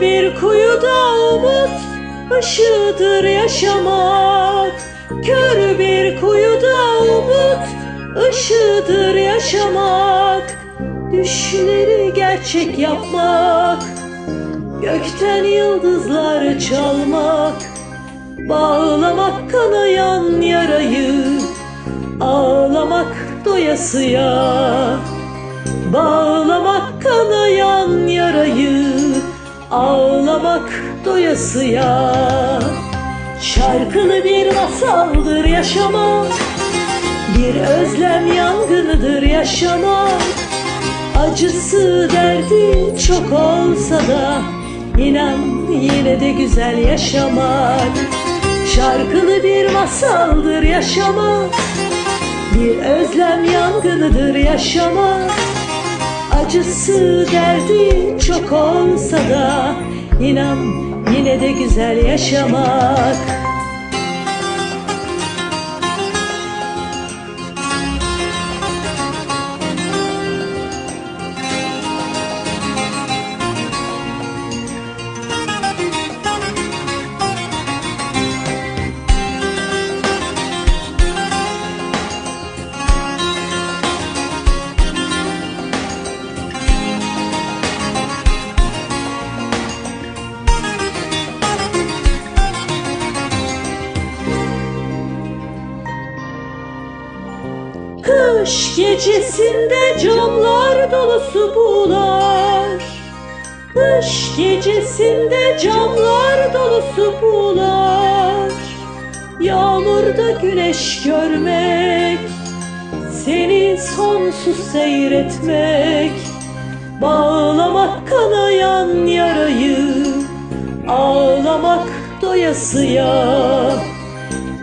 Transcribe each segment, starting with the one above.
bir kuyuda umut ışığıdır yaşamak. Kör bir kuyuda umut ışığıdır yaşamak. Düşleri gerçek yapmak Gökten yıldızlar çalmak. Bağlamak kanayan yarayı Ağlamak doyasıya. Bağlamak kanayan yarayı Ağlamak doyasıya Şarkılı bir masaldır yaşamak. Bir özlem yangınıdır yaşamak. Acısı derdi çok olsa da inan yine de güzel yaşamak. Şarkılı bir masaldır yaşamak. Bir özlem yangınıdır yaşamak. Acısı derdi çok olsa da inan yine de güzel yaşamak Kış gecesinde camlar dolusu buğular Kış gecesinde camlar dolusu buğular Yağmurda güneş görmek Seni sonsuz seyretmek Bağlamak kanayan yarayı Ağlamak doyasıya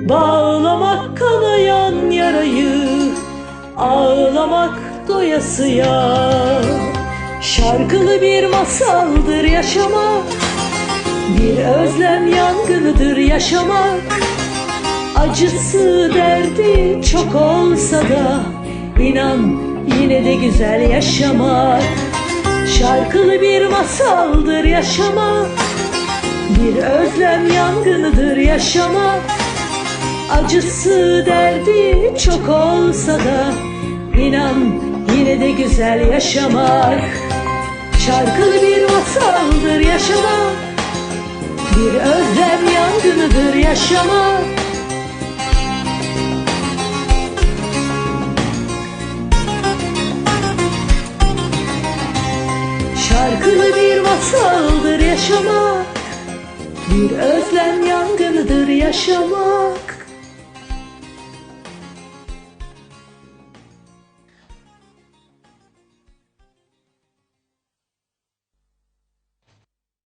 Bağlamak kanayan yarayı Ağlamak doyasıya. Şarkılı bir masaldır yaşamak. Bir özlem yangınıdır yaşamak. Acısı derdi çok olsa da inan yine de güzel yaşamak. Şarkılı bir masaldır yaşamak. Bir özlem yangınıdır yaşamak Acısı derdi çok olsa da inan yine de güzel yaşamak. Şarkılı bir masaldır yaşamak. Bir özlem yangınıdır yaşamak. Şarkılı bir masaldır yaşamak. Bir özlem yangınıdır yaşamak